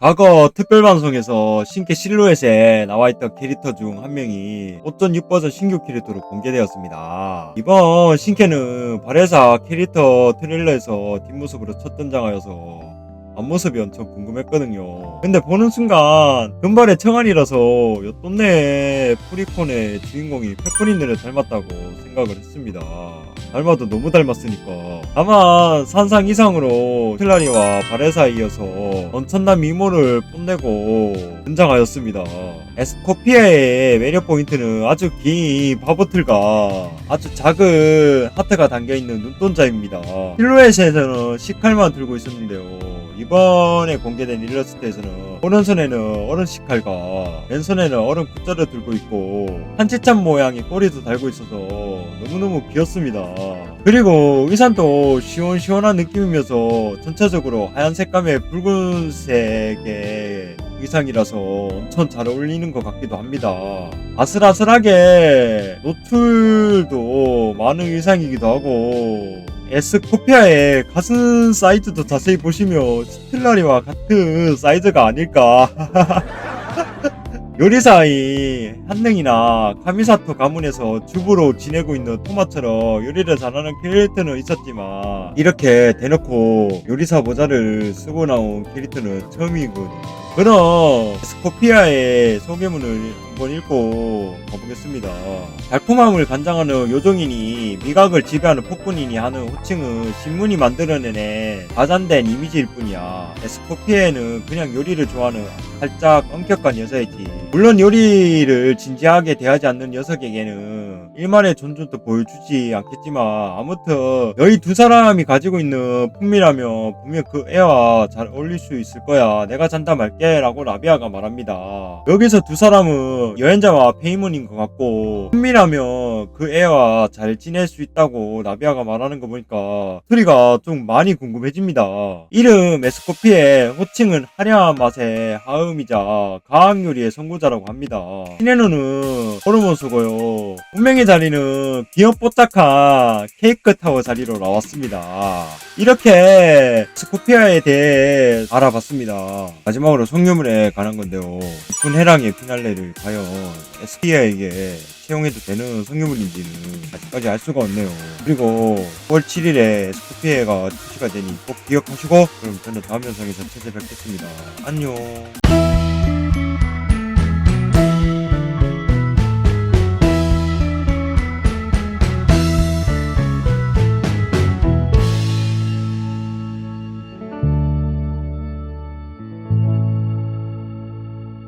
과거 특별방송에서 신캐 실루엣에 나와있던 캐릭터 중 한 명이 5.6버전 신규 캐릭터로 공개되었습니다. 이번 신캐는 발해사 캐릭터 트레일러에서 뒷모습으로 첫 등장하여서 앞모습이 엄청 궁금했거든요. 근데 보는 순간 금발의 청아리라서 요 똠네 프리콘의 주인공이 페퍼린느를 닮았다고 생각을 했습니다. 닮아도 너무 닮았으니까. 다만 산상 이상으로 클라리와 바레사에 이어서 엄청난 미모를 뽐내고 등장하였습니다. 에스코피아의 매력 포인트는 아주 긴 바보틀과 아주 작은 하트가 담겨있는 눈동자입니다. 실루엣에서는 식칼만 들고 있었는데요. 이번에 공개된 일러스트에서는 오른손에는 어른 식 칼과 왼손에는 어른 굿자를 들고 있고 한치참 모양의 꼬리도 달고 있어서 너무너무 귀엽습니다. 그리고 의상도 시원시원한 느낌이면서 전체적으로 하얀 색감의 붉은색의 의상이라서 엄청 잘 어울리는 것 같기도 합니다. 아슬아슬하게 노출도 많은 의상이기도 하고 에스코피아의 가슴 사이즈도 자세히 보시면 스텔라리와 같은 사이즈가 아닐까 요리사의 한능이나 카미사토 가문에서 주부로 지내고 있는 토마처럼 요리를 잘하는 캐릭터는 있었지만 이렇게 대놓고 요리사 모자를 쓰고 나온 캐릭터는 처음이군요. 그럼 스코피아의 소개문을 한번 읽고 가보겠습니다. 달콤함을 간장하는 요정이니 미각을 지배하는 폭군이니 하는 호칭은 신문이 만들어내는 과장된 이미지일 뿐이야. 에스코피아는 그냥 요리를 좋아하는 살짝 엄격한 여자이지. 물론 요리를 진지하게 대하지 않는 녀석에게는 일만의 존중도 보여주지 않겠지만 아무튼 너희 두 사람이 가지고 있는 품이라면 분명 그 애와 잘 어울릴 수 있을 거야. 내가 잔다 말게 라고 라비아가 말합니다. 여기서 두 사람은 여행자와 페이몬인 것 같고 품이라면 그 애와 잘 지낼 수 있다고 라비아가 말하는 거 보니까 스토리가 좀 많이 궁금해집니다. 이름 에스코피의 호칭은 화려한 맛의 하음이자 가학 요리의 선구자라고 합니다. 시네노는 호르몬 수고요. 운명의 자리는 귀엽뽀짝한 케이크 타워 자리로 나왔습니다. 이렇게 스코피아에 대해 알아봤습니다. 마지막으로 성유물에 관한 건데요. 깊은 해랑의 피날레를 과연 에스피아에게 채용해도 되는 성유물인지는 아직까지 알 수가 없네요. 그리고 9월 7일에 스코피아가 출시가 되니 꼭 기억하시고 그럼 저는 다음 영상에서 찾아뵙겠습니다. 안녕.